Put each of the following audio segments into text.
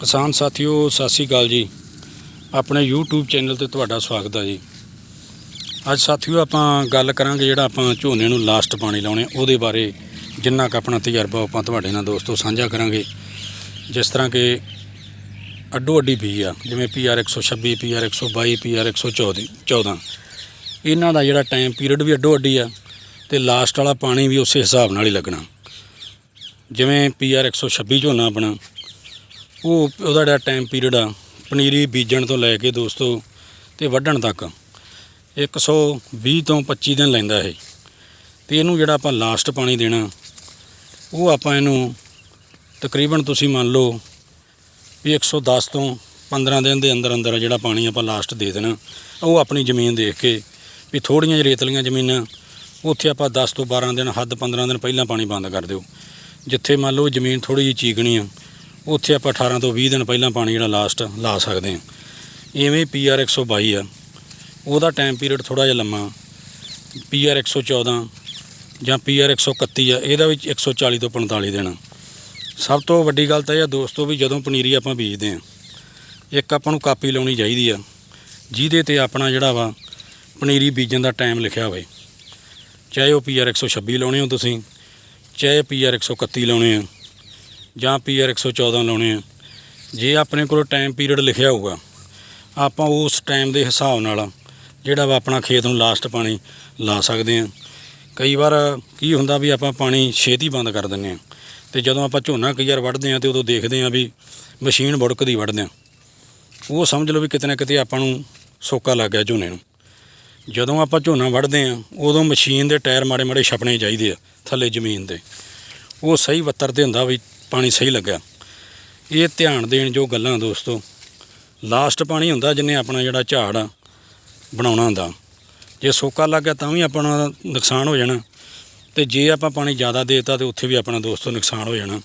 ਕਿਸਾਨ ਸਾਥੀਓ, ਸਤਿ ਸ੍ਰੀ ਅਕਾਲ ਜੀ। ਆਪਣੇ YouTube ਚੈਨਲ ਤੇ ਤੁਹਾਡਾ ਸਵਾਗਤ ਹੈ ਜੀ। ਅੱਜ ਸਾਥੀਓ, ਆਪਾਂ ਗੱਲ ਕਰਾਂਗੇ ਜਿਹੜਾ ਆਪਾਂ ਝੋਨੇ ਨੂੰ ਲਾਸਟ ਪਾਣੀ ਲਾਉਣੇ ਉਹਦੇ ਬਾਰੇ ਜਿੰਨਾ ਕੁ ਆਪਣਾ ਤਜਰਬਾ ਆਪਾਂ ਤੁਹਾਡੇ ਨਾਲ ਦੋਸਤੋ ਸਾਂਝਾ ਕਰਾਂਗੇ। ਜਿਸ ਤਰ੍ਹਾਂ ਕਿ ਅੱਡੋ ਅੱਡੀ ਬੀ ਆ, ਜਿਵੇਂ PR 126 PR 122 PR 114 14 ਇਹਨਾਂ ਦਾ ਜਿਹੜਾ ਟਾਈਮ ਪੀਰੀਅਡ ਵੀ ਅੱਡੋ ਅੱਡੀ ਆ, ਤੇ ਲਾਸਟ ਵਾਲਾ ਪਾਣੀ ਵੀ ਉਸੇ ਹਿਸਾਬ ਨਾਲ ਹੀ ਲੱਗਣਾ। ਜਿਵੇਂ PR 126 ਝੋਨਾ ਆਪਣਾ ਉਹ ਉਹਦਾ ਜਿਹੜਾ ਟਾਈਮ ਪੀਰੀਅਡ ਆ, ਪਨੀਰੀ ਬੀਜਣ ਤੋਂ ਲੈ ਕੇ ਦੋਸਤੋ ਤੇ ਵੱਢਣ ਤੱਕ 120 ਤੋਂ 25 ਦਿਨ ਲੈਂਦਾ ਇਹ। ਤੇ ਇਹਨੂੰ ਜਿਹੜਾ ਆਪਾਂ ਲਾਸਟ ਪਾਣੀ ਦੇਣਾ, ਉਹ ਆਪਾਂ ਇਹਨੂੰ ਤਕਰੀਬਨ ਤੁਸੀਂ ਮੰਨ ਲਓ ਵੀ 110 ਤੋਂ 15 ਦਿਨ ਦੇ ਅੰਦਰ ਅੰਦਰ ਜਿਹੜਾ ਪਾਣੀ ਆਪਾਂ ਲਾਸਟ ਦੇ ਦੇਣਾ, ਉਹ ਆਪਣੀ ਜ਼ਮੀਨ ਦੇਖ ਕੇ ਵੀ ਥੋੜੀਆਂ ਜਿਹੀ ਰੇਤਲੀਆਂ ਜ਼ਮੀਨਾਂ, ਉੱਥੇ ਆਪਾਂ 10 ਤੋਂ 12 ਦਿਨ, ਹੱਦ 15 ਦਿਨ ਪਹਿਲਾਂ ਪਾਣੀ ਬੰਦ ਕਰ ਦਿਓ। ਜਿੱਥੇ ਮੰਨ ਲਓ ਜ਼ਮੀਨ ਥੋੜੀ ਜਿਹੀ ਚੀਕਣੀ ਆ ਉੱਥੇ ਆਪਾਂ 18 ਤੋਂ 20 ਦਿਨ ਪਹਿਲਾਂ ਪਾਣੀ ਜਿਹੜਾ ਲਾਸਟ ਲਾ ਸਕਦੇ ਹਾਂ। ਇਵੇਂ PR 122 ਆ। ਉਹਦਾ ਟਾਈਮ ਪੀਰੀਅਡ ਥੋੜਾ ਜਿਹਾ ਲੰਮਾ। PR 114 ਜਾਂ PR 131 ਆ, ਇਹਦਾ ਵਿੱਚ 140 ਤੋਂ 45 ਦਿਨ ਸਭ ਤੋਂ ਵੱਡੀ ਗੱਲ ਤਾਂ ਇਹ ਆ, ਦੋਸਤੋ, ਵੀ ਜਦੋਂ ਪਨੀਰੀ ਆਪਾਂ ਬੀਜਦੇ ਆ ਇੱਕ ਆਪਾਂ ਨੂੰ ਕਾਪੀ ਲਾਉਣੀ ਚਾਹੀਦੀ ਆ, ਜਿਹਦੇ ਤੇ ਆਪਣਾ ਜਿਹੜਾ ਵਾ ਪਨੀਰੀ ਬੀਜਣ ਦਾ ਟਾਈਮ ਲਿਖਿਆ ਹੋਵੇ। ਚਾਹੇ ਉਹ PR 126 ਲਾਉਣੇ ਹੋ ਤੁਸੀਂ, ਚਾਹੇ PR 131 ਲਾਉਣੇ ਆ। ਜਾਂ PR 114 ਲਾਉਣੇ ਆ। ਜੇ ਆਪਣੇ ਕੋਲ ਟਾਈਮ ਪੀਰੀਅਡ ਲਿਖਿਆ ਹੋਊਗਾ, ਆਪਾਂ ਉਸ ਟਾਈਮ ਦੇ ਹਿਸਾਬ ਨਾਲ ਜਿਹੜਾ ਵਾ ਆਪਣਾ ਖੇਤ ਨੂੰ ਲਾਸਟ ਪਾਣੀ ਲਾ ਸਕਦੇ ਆ। ਕਈ ਵਾਰ ਕੀ ਹੁੰਦਾ ਵੀ ਆਪਾਂ ਪਾਣੀ ਛੇਤੀ ਬੰਦ ਕਰ ਦਿੰਦੇ ਆ ਤੇ ਜਦੋਂ ਆਪਾਂ ਝੋਨਾ ਕਈ ਵਾਰ ਵੱਢਦੇ ਆ ਤੇ ਉਦੋਂ ਦੇਖਦੇ ਆ ਵੀ ਮਸ਼ੀਨ ਬੁੜਕਦੀ ਵੱਢਦੇ ਆ। ਉਹ ਸਮਝ ਲਓ ਵੀ ਕਿਤੇ ਨਾ ਕਿਤੇ ਆਪਾਂ ਨੂੰ ਸੋਕਾ ਲੱਗ ਗਿਆ ਝੋਨੇ ਨੂੰ। ਜਦੋਂ ਆਪਾਂ ਝੋਨਾ ਵੱਢਦੇ ਆ, ਉਦੋਂ ਮਸ਼ੀਨ ਦੇ ਟਾਇਰ ਮਾੜੇ ਮਾੜੇ ਛਪਣੇ ਚਾਹੀਦੇ ਆ ਥੱਲੇ ਜ਼ਮੀਨ ਦੇ ਉਹ ਸਹੀ ਵੱਤਰ ਤੇ ਹੁੰਦਾ ਵੀ ਪਾਣੀ ਸਹੀ ਲੱਗਿਆ। ਇਹ ਧਿਆਨ ਦੇਣ ਜੋ ਗੱਲਾਂ ਦੋਸਤੋ। ਲਾਸਟ ਪਾਣੀ ਹੁੰਦਾ ਜਿੰਨੇ ਆਪਣਾ ਜਿਹੜਾ ਝਾੜ ਆ, ਬਣਾਉਣਾ ਹੁੰਦਾ। ਜੇ ਸੋਕਾ ਲੱਗ ਗਿਆ ਤਾਂ ਵੀ ਆਪਣਾ ਨੁਕਸਾਨ ਹੋ ਜਾਣਾ। ਤੇ ਜੇ ਆਪਾਂ ਪਾਣੀ ਜ਼ਿਆਦਾ ਦੇਤਾ ਤੇ ਉੱਥੇ ਵੀ ਆਪਣਾ ਦੋਸਤੋ ਨੁਕਸਾਨ ਹੋ ਜਾਣਾ।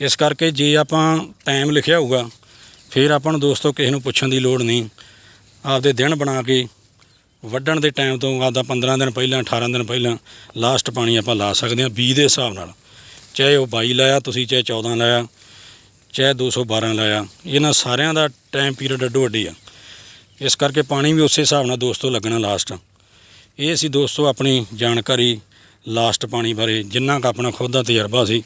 ਇਸ ਕਰਕੇ ਜੇ ਆਪਾਂ ਟਾਈਮ ਲਿਖਿਆ ਹੋਊਗਾ, ਫਿਰ ਆਪਾਂ ਨੂੰ ਦੋਸਤੋ ਕਿਸੇ ਨੂੰ ਪੁੱਛਣ ਦੀ ਲੋੜ ਨਹੀਂ। ਆਪਦੇ ਦਿਨ ਬਣਾ ਕੇ ਵੱਢਣ ਦੇ ਟਾਈਮ ਤੋਂ ਆਪਦਾ 15 ਦਿਨ ਪਹਿਲਾਂ 18 ਦਿਨ ਪਹਿਲਾਂ ਲਾਸਟ ਪਾਣੀ ਆਪਾਂ ਲਾ ਸਕਦੇ ਹਾਂ ਬੀਜ ਦੇ ਹਿਸਾਬ ਨਾਲ। ਚਾਹੇ ਉਹ 22 ਲਾਇਆ, ਤੁਸੀਂ ਚਾਹੇ 14 ਲਾਇਆ, ਚਾਹੇ 212 ਲਾਇਆ, ਇਹਨਾਂ ਸਾਰਿਆਂ ਦਾ ਟਾਈਮ ਪੀਰੀਅਡ ਅੱਡੋ ਅੱਡੀ ਆ। ਇਸ ਕਰਕੇ ਪਾਣੀ ਵੀ ਉਸੇ ਹਿਸਾਬ ਨਾਲ ਦੋਸਤੋ ਲੱਗਣਾ ਲਾਸਟ ਇਹ ਸੀ ਦੋਸਤੋ ਆਪਣੀ ਜਾਣਕਾਰੀ ਲਾਸਟ ਪਾਣੀ ਬਾਰੇ, ਜਿੰਨਾ ਕੁ ਆਪਣਾ ਖੁਦ ਦਾ ਤਜਰਬਾ ਸੀ,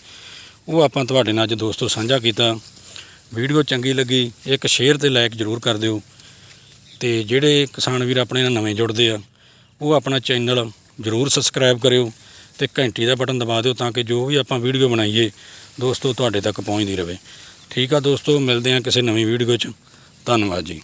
ਉਹ ਆਪਾਂ ਤੁਹਾਡੇ ਨਾਲ ਅੱਜ ਦੋਸਤੋ ਸਾਂਝਾ ਕੀਤਾ। ਵੀਡੀਓ ਚੰਗੀ ਲੱਗੀ, ਇੱਕ ਸ਼ੇਅਰ ਤੇ ਲਾਈਕ ਜ਼ਰੂਰ ਕਰ ਦਿਓ। ਤੇ ਜਿਹੜੇ ਕਿਸਾਨ ਵੀਰ ਆਪਣੇ ਨਾਲ ਨਵੇਂ ਜੁੜਦੇ ਆ, ਉਹ ਆਪਣਾ ਚੈਨਲ ਜ਼ਰੂਰ ਸਬਸਕ੍ਰਾਈਬ ਕਰਿਓ। ਤੇ ਘੰਟੀ ਦਾ ਬਟਨ ਦਬਾ ਦਿਓ ਤਾਂ ਕਿ ਜੋ ਵੀ ਆਪਾਂ ਵੀਡੀਓ ਬਣਾਈਏ, ਦੋਸਤੋ ਤੁਹਾਡੇ ਤੱਕ ਪਹੁੰਚਦੀ ਰਹੇ ਠੀਕ ਆ ਦੋਸਤੋ, ਮਿਲਦੇ ਆ ਕਿਸੇ ਨਵੀਂ ਵੀਡੀਓ 'ਚ। ਧੰਨਵਾਦ ਜੀ।